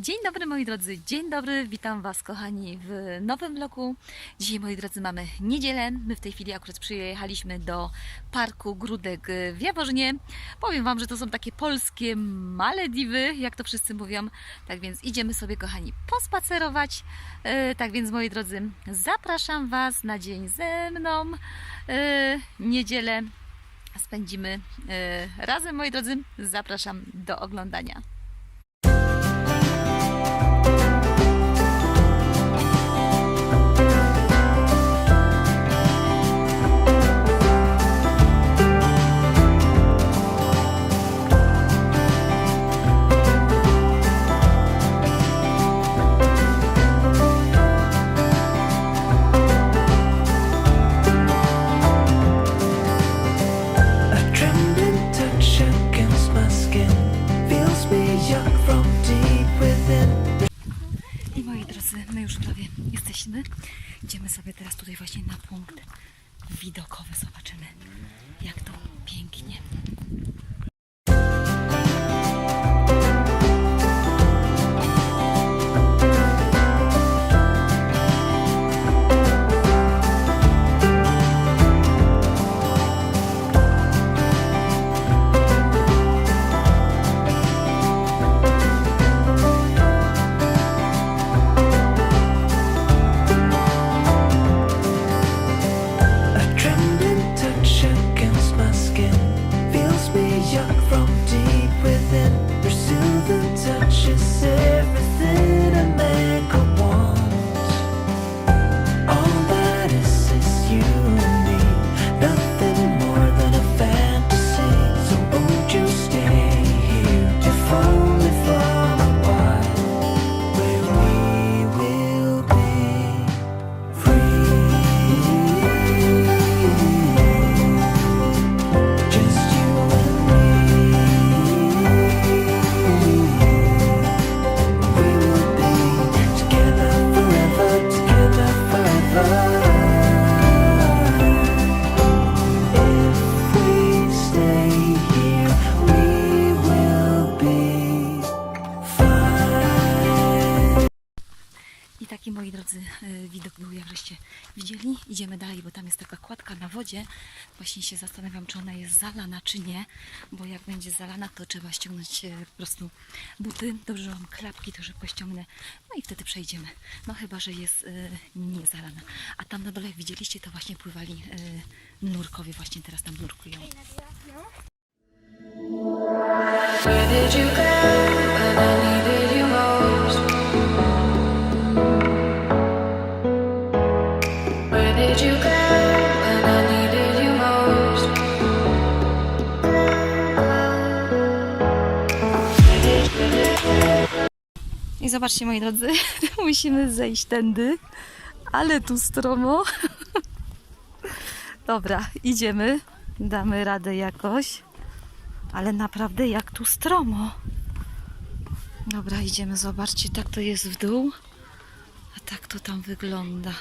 Dzień dobry moi drodzy, dzień dobry, witam Was kochani w nowym vlogu. Dzisiaj moi drodzy mamy niedzielę, my w tej chwili akurat przyjechaliśmy do parku Grudek w Jaworznie. Powiem Wam, że to są takie polskie Malediwy, jak to wszyscy mówią. Tak więc idziemy sobie kochani pospacerować. E, Tak więc moi drodzy, zapraszam Was na dzień ze mną. E, Niedzielę spędzimy e, razem moi drodzy, zapraszam do oglądania. Taki, moi drodzy, e, widok był, jak żeście widzieli. Idziemy dalej, bo tam jest taka kładka na wodzie. Właśnie się zastanawiam, czy ona jest zalana, czy nie. Bo jak będzie zalana, to trzeba ściągnąć e, po prostu buty. Dobrze, że mam klapki, to szybko ściągnę. No i wtedy przejdziemy. No chyba, że jest e, nie zalana. A tam na dole, jak widzieliście, to właśnie pływali nurkowie. Właśnie teraz tam nurkują. Where did you go I zobaczcie, moi drodzy, musimy zejść tędy, ale tu stromo. Dobra, idziemy, damy radę jakoś, ale naprawdę jak tu stromo. Dobra, idziemy, zobaczcie, tak to jest w dół, a tak to tam wygląda.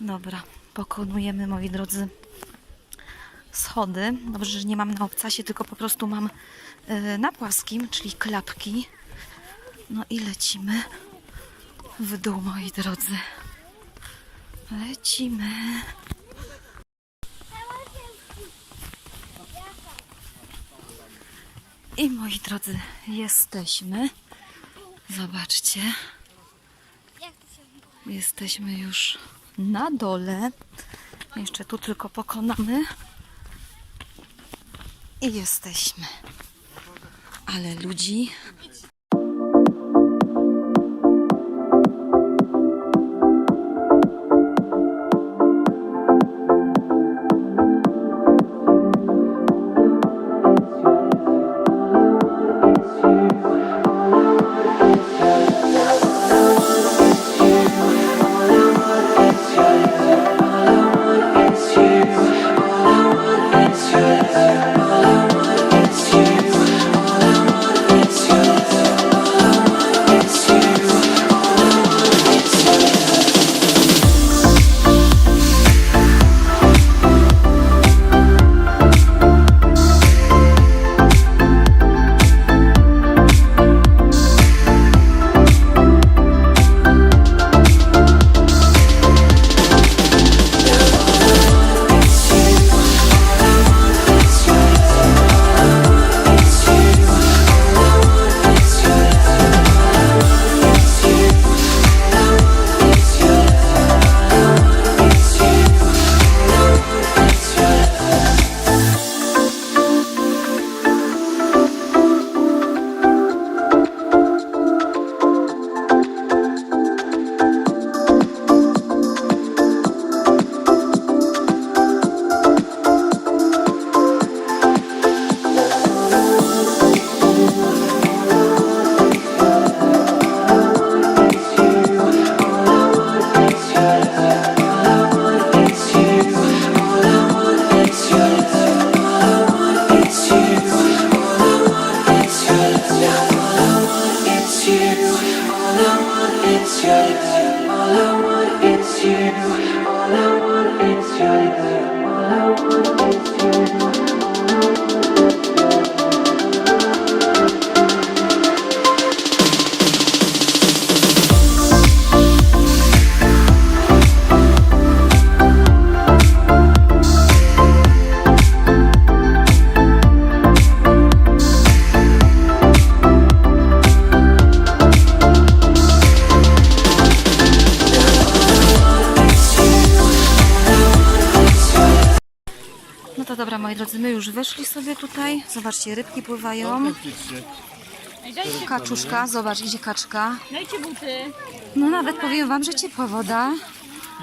Dobra, pokonujemy, moi drodzy, schody. Dobrze, że nie mam na obcasie, tylko po prostu mam y, na płaskim, czyli klapki. No i lecimy w dół, moi drodzy. Lecimy. I moi drodzy, jesteśmy. Zobaczcie. Jesteśmy już na dole. Jeszcze tu tylko pokonamy. I jesteśmy. Ale ludzi sobie tutaj. Zobaczcie, rybki pływają. Kaczuszka, zobacz, idzie kaczka. Dajcie buty. No nawet powiem wam, że ciepła woda.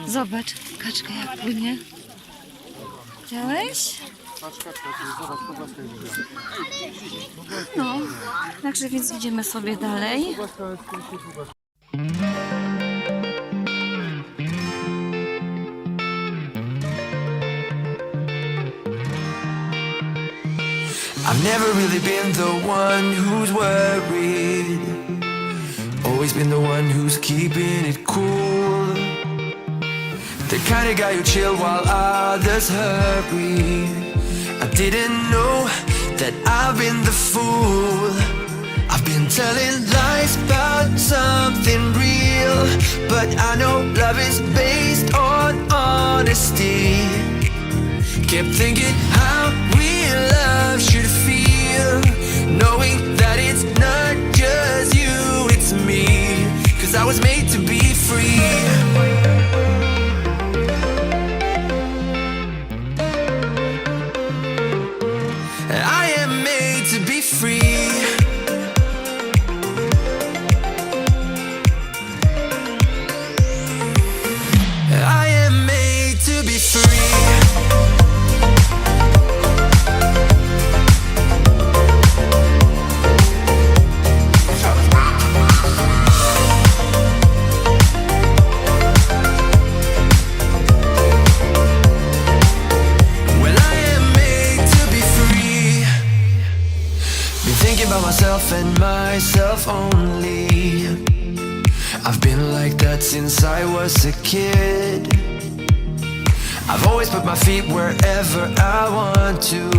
Zobacz, kaczka jak płynie. Widziałeś? No, także więc idziemy sobie dalej. Never really been the one who's worried. Always been the one who's keeping it cool. The kind of guy who chill while others hurry. I didn't know that I've been the fool. I've been telling lies about something real. But I know love is based on honesty. Kept thinking how myself and myself only. I've been like that since I was a kid. I've always put my feet wherever I want to.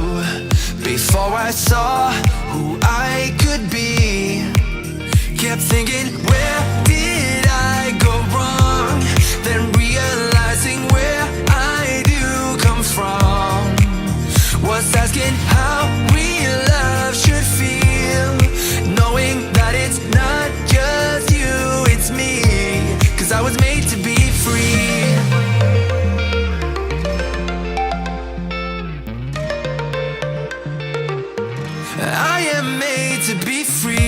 Before I saw who I could be, kept thinking, where did I am made to be free.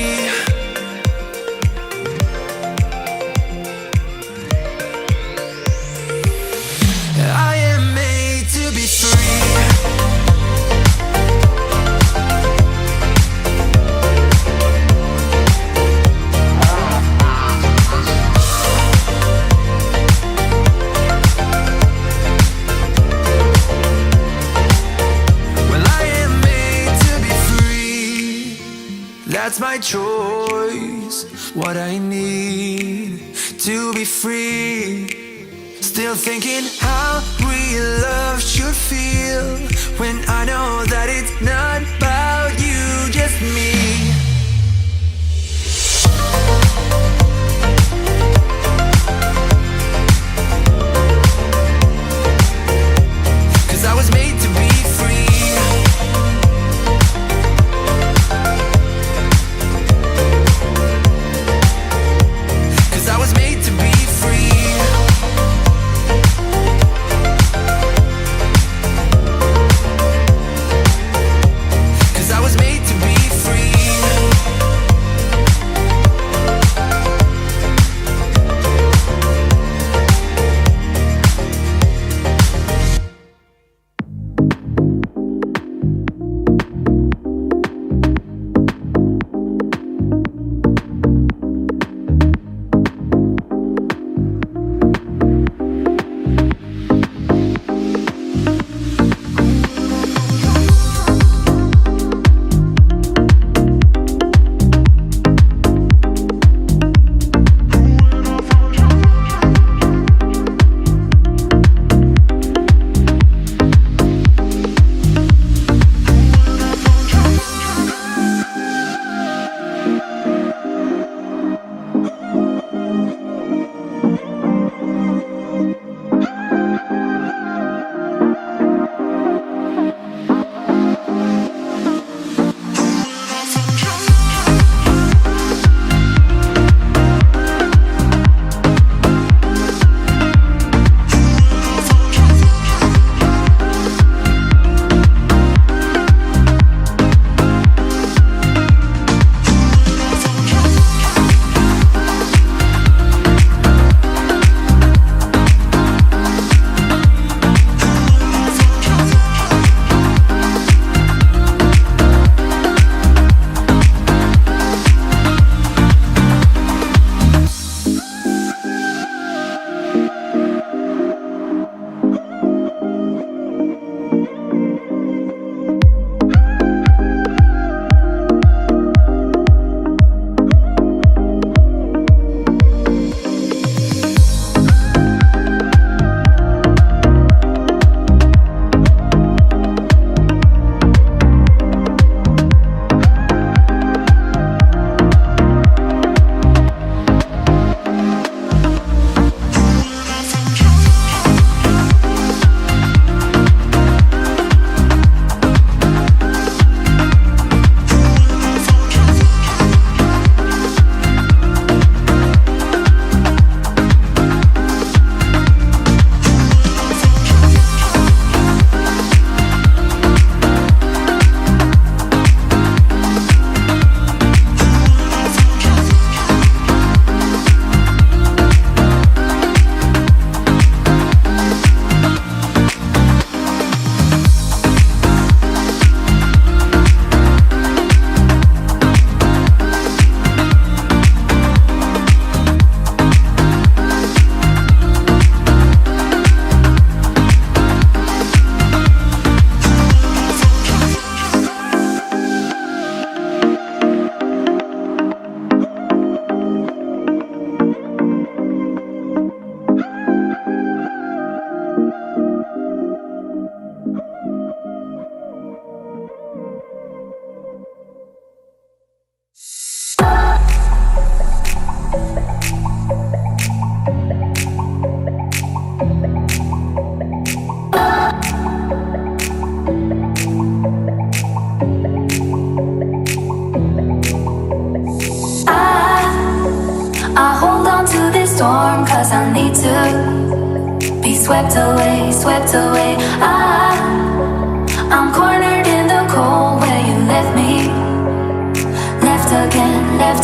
That's my choice. What I need to be free. Still thinking how real love should feel when I know that it's not about you, just me.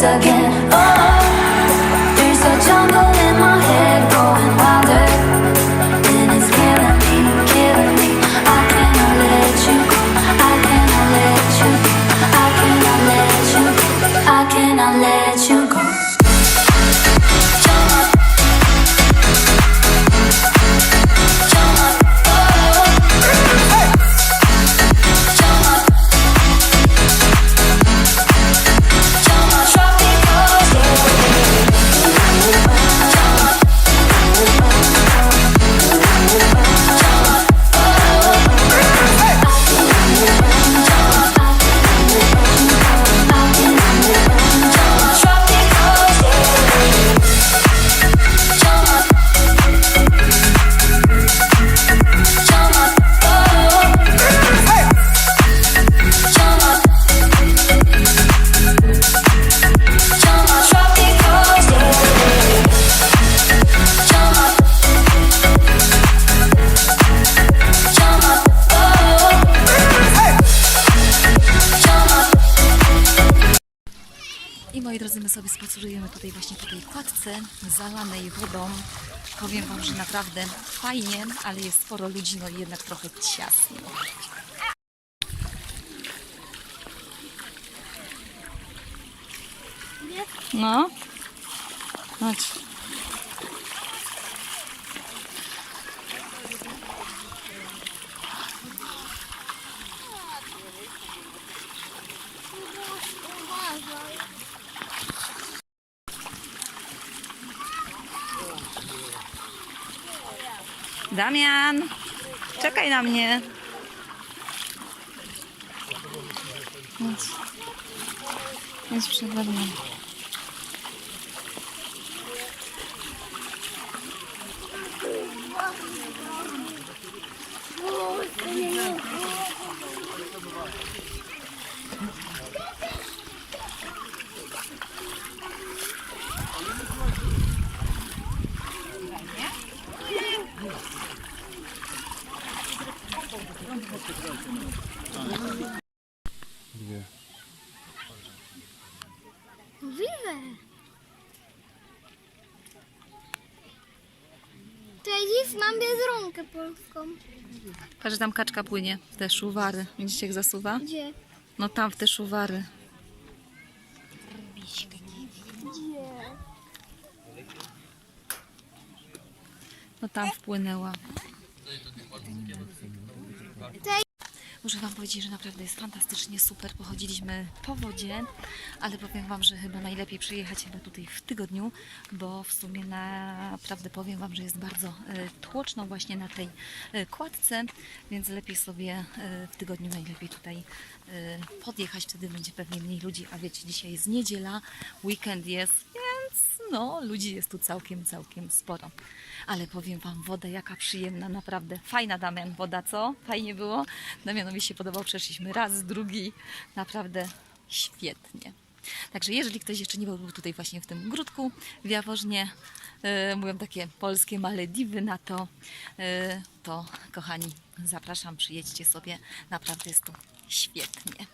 Again, zalanej wodą. Powiem Wam, że naprawdę fajnie, ale jest sporo ludzi, no i jednak trochę ciasno. No. Chodź. Damian, czekaj na mnie. Chodź. Chodź przede mną. Dziś mam biedronkę polską. Patrz, tam kaczka płynie w te szuwary. Widzicie, jak zasuwa? Gdzie? No tam w te szuwary. No tam wpłynęła. Muszę Wam powiedzieć, że naprawdę jest fantastycznie super. Pochodziliśmy po wodzie, ale powiem Wam, że chyba najlepiej przyjechać chyba tutaj w tygodniu, bo w sumie naprawdę powiem Wam, że jest bardzo e, tłoczno właśnie na tej e, kładce, więc lepiej sobie e, w tygodniu najlepiej tutaj podjechać, wtedy będzie pewnie mniej ludzi, a wiecie, dzisiaj jest niedziela, weekend jest, więc no, ludzi jest tu całkiem, całkiem sporo. Ale powiem Wam, woda jaka przyjemna, naprawdę. Fajna Damian woda, co? Fajnie było? Damianowi się podobał, przeszliśmy raz, drugi. Naprawdę świetnie. Także jeżeli ktoś jeszcze nie był tutaj właśnie w tym gródku w Jaworznie, e, mówią takie polskie Malediwy na to, e, to kochani, zapraszam, przyjedźcie sobie. Naprawdę jest tu świetnie.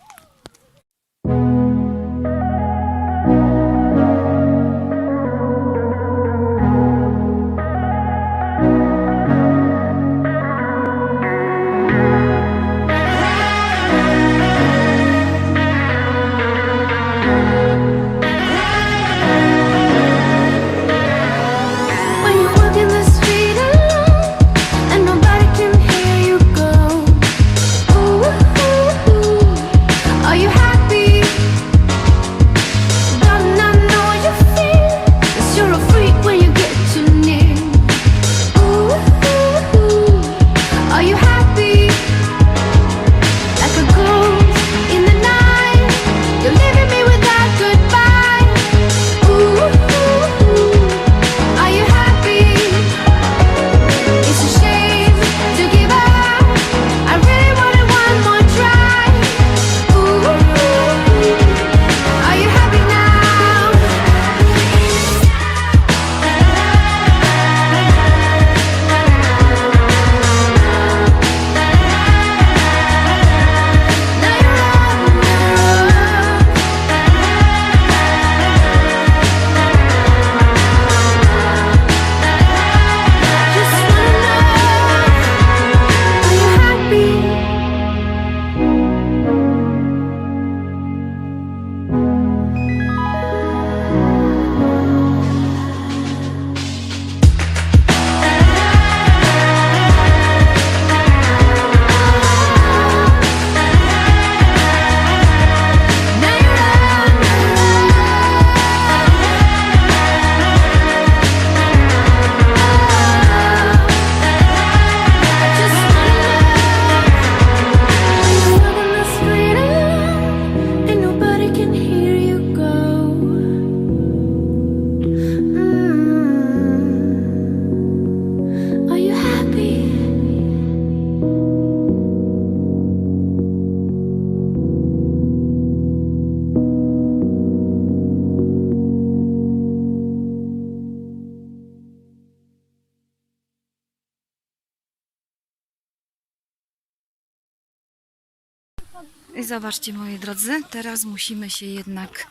Zobaczcie, moi drodzy, teraz musimy się jednak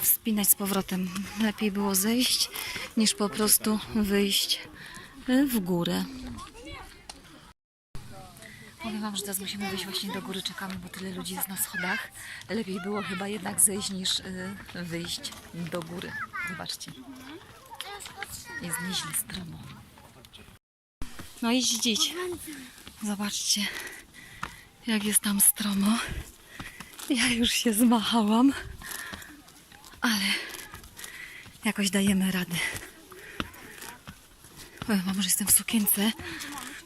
wspinać z powrotem. Lepiej było zejść, niż po prostu wyjść w górę. Powiem Wam, że teraz musimy wyjść właśnie do góry, czekamy, bo tyle ludzi jest na schodach. Lepiej było chyba jednak zejść, niż y, wyjść do góry. Zobaczcie. Jest nieźle stromo. No idź, idź. Zobaczcie, jak jest tam stromo. Ja już się zmachałam, ale jakoś dajemy radę. Powiem wam, że jestem w sukience,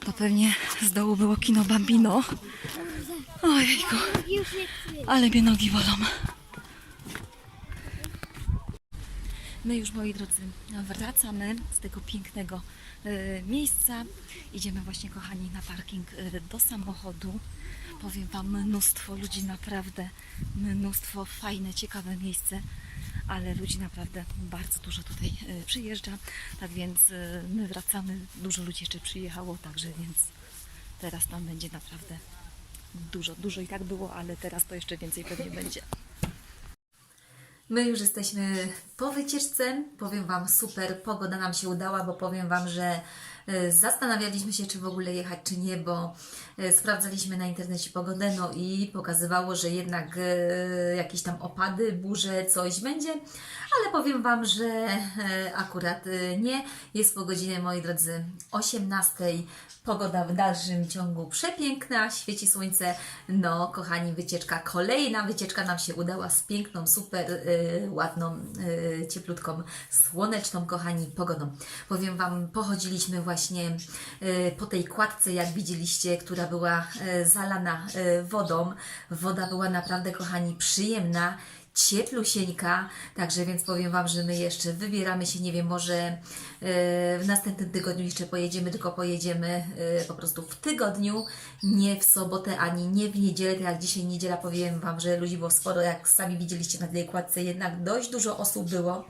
to pewnie z dołu było kino Bambino. Ojejku, ale mnie nogi bolą. My już, moi drodzy, wracamy z tego pięknego e, miejsca. Idziemy właśnie, kochani, na parking e, do samochodu. Powiem Wam, mnóstwo ludzi, naprawdę mnóstwo, fajne, ciekawe miejsce, ale ludzi naprawdę bardzo dużo tutaj e, przyjeżdża. Tak więc e, my wracamy, dużo ludzi jeszcze przyjechało, także więc teraz tam będzie naprawdę dużo, dużo i tak było, ale teraz to jeszcze więcej pewnie będzie. My już jesteśmy po wycieczce. Powiem Wam, super pogoda nam się udała, bo powiem Wam, że zastanawialiśmy się, czy w ogóle jechać, czy nie, bo e, sprawdzaliśmy na internecie pogodę, no i pokazywało, że jednak e, jakieś tam opady, burze, coś będzie, ale powiem Wam, że e, akurat e, nie. Jest po godzinie, moi drodzy, 18. Pogoda w dalszym ciągu przepiękna, świeci słońce. No, kochani, wycieczka, kolejna wycieczka nam się udała z piękną, super y, ładną, y, cieplutką, słoneczną, kochani, pogodą. Powiem Wam, pochodziliśmy właśnie y, po tej kładce, jak widzieliście, która była y, zalana y, wodą. Woda była naprawdę, kochani, przyjemna cieplusieńka, także więc powiem Wam, że my jeszcze wybieramy się, nie wiem, może w następnym tygodniu jeszcze pojedziemy, tylko pojedziemy po prostu w tygodniu, nie w sobotę, ani nie w niedzielę, tak jak dzisiaj niedziela, powiem Wam, że ludzi było sporo, jak sami widzieliście na tej kładce, jednak dość dużo osób było.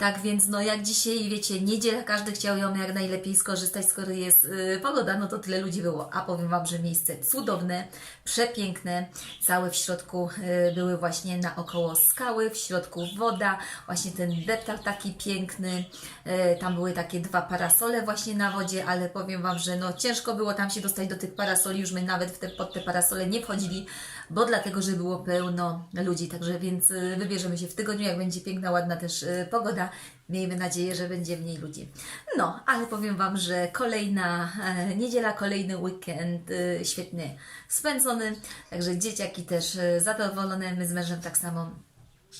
Tak więc, no jak dzisiaj, wiecie, niedziela, każdy chciał ją jak najlepiej skorzystać, skoro jest y, pogoda, no to tyle ludzi było. A powiem Wam, że miejsce cudowne, przepiękne, całe w środku y, były właśnie naokoło skały, w środku woda, właśnie ten detal taki piękny, y, tam były takie dwa parasole właśnie na wodzie, ale powiem Wam, że no ciężko było tam się dostać do tych parasoli, już my nawet te, pod te parasole nie wchodzili, bo dlatego, że było pełno ludzi, także więc y, wybierzemy się w tygodniu, jak będzie piękna, ładna też y, pogoda. Miejmy nadzieję, że będzie mniej ludzi. No, ale powiem Wam, że kolejna e, niedziela, kolejny weekend y, świetnie spędzony, także dzieciaki też zadowolone, my z mężem tak samo.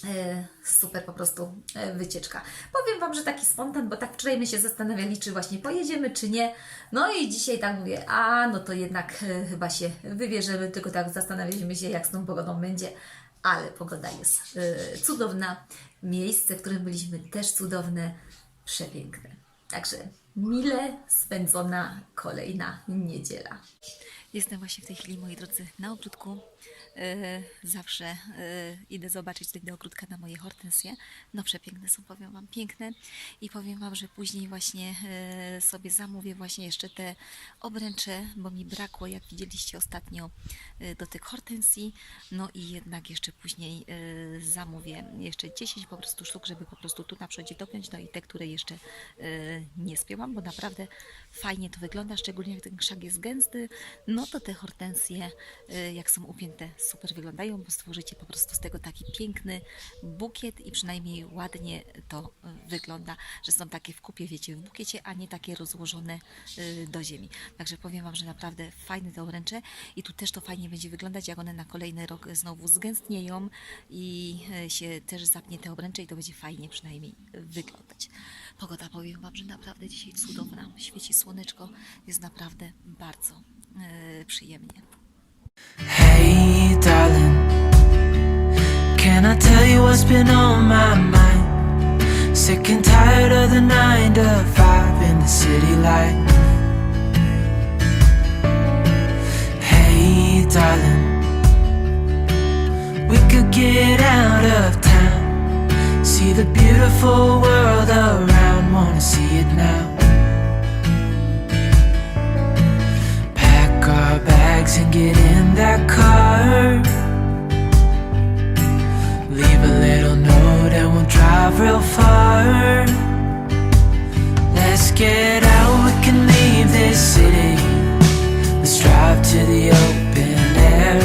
E, Super po prostu e, wycieczka. Powiem Wam, że taki spontan, bo tak wczoraj my się zastanawiali, czy właśnie pojedziemy, czy nie. No i dzisiaj tak mówię, a no to jednak e, chyba się wybierzemy, tylko tak zastanawialiśmy się, jak z tą pogodą będzie. Ale pogoda jest cudowna. Miejsce, w którym byliśmy też cudowne, przepiękne. Także mile spędzona kolejna niedziela. Jestem właśnie w tej chwili, moi drodzy, na ogródku. E, zawsze e, idę zobaczyć tutaj do ogródka na moje hortensje. No przepiękne są, powiem Wam, piękne. I powiem Wam, że później właśnie e, sobie zamówię właśnie jeszcze te obręcze, bo mi brakło, jak widzieliście ostatnio, do tych hortensji. No i jednak jeszcze później zamówię jeszcze 10 po prostu sztuk, żeby po prostu tu na przodzie dopiąć. No i te, które jeszcze nie spięłam, bo naprawdę fajnie to wygląda, szczególnie jak ten krzak jest gęsty. No to te hortensje, jak są upięte, super wyglądają, bo stworzycie po prostu z tego taki piękny bukiet i przynajmniej ładnie to e, wygląda, że są takie w kupie, wiecie, w bukiecie, a nie takie rozłożone e, do ziemi. Także powiem Wam, że naprawdę fajne te obręcze i tu też to fajnie będzie wyglądać, jak one na kolejny rok znowu zgęstnieją i e, się też zapnie te obręcze i to będzie fajnie przynajmniej wyglądać. Pogoda powiem Wam, że naprawdę dzisiaj cudowna, świeci słoneczko, jest naprawdę bardzo e, przyjemnie. Hey, darling, can I tell you what's been on my mind? Sick and tired of the nine to five in the city life. Hey, darling, we could get out of town, see the beautiful world around, wanna see it now. bags and get in that car. Leave a little note and we'll drive real far. Let's get out, we can leave this city. Let's drive to the open air.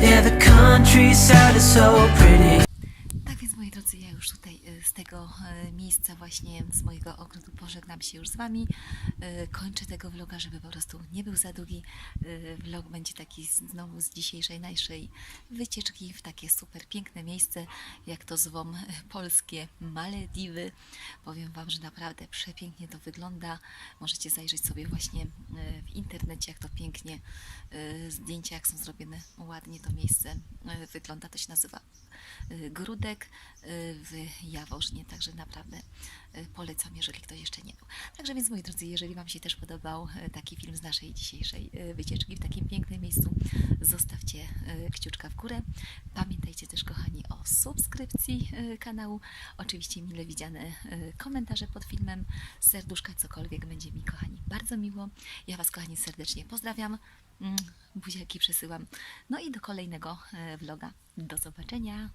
Yeah, the countryside is so pretty. Tutaj y, z tego y, miejsca właśnie z mojego ogrodu pożegnam się już z Wami. Y, Kończę tego vloga, żeby po prostu nie był za długi. Vlog będzie taki znowu z dzisiejszej naszej wycieczki w takie super piękne miejsce, jak to zwą polskie Malediwy. Powiem Wam, że naprawdę przepięknie to wygląda. Możecie zajrzeć sobie właśnie w internecie, jak to pięknie zdjęcia, jak są zrobione ładnie to miejsce wygląda. To się nazywa Grudek w Jaworznie, także naprawdę y, polecam, jeżeli ktoś jeszcze nie był. Także więc moi drodzy, jeżeli Wam się też podobał y, taki film z naszej dzisiejszej y, wycieczki w takim pięknym miejscu, zostawcie kciuczka w górę. Pamiętajcie też, kochani, o subskrypcji kanału. Oczywiście mile widziane komentarze pod filmem, serduszka, cokolwiek będzie mi, kochani, bardzo miło. Ja Was, kochani, serdecznie pozdrawiam. Mm, Buziaki przesyłam. No i do kolejnego vloga. Do zobaczenia.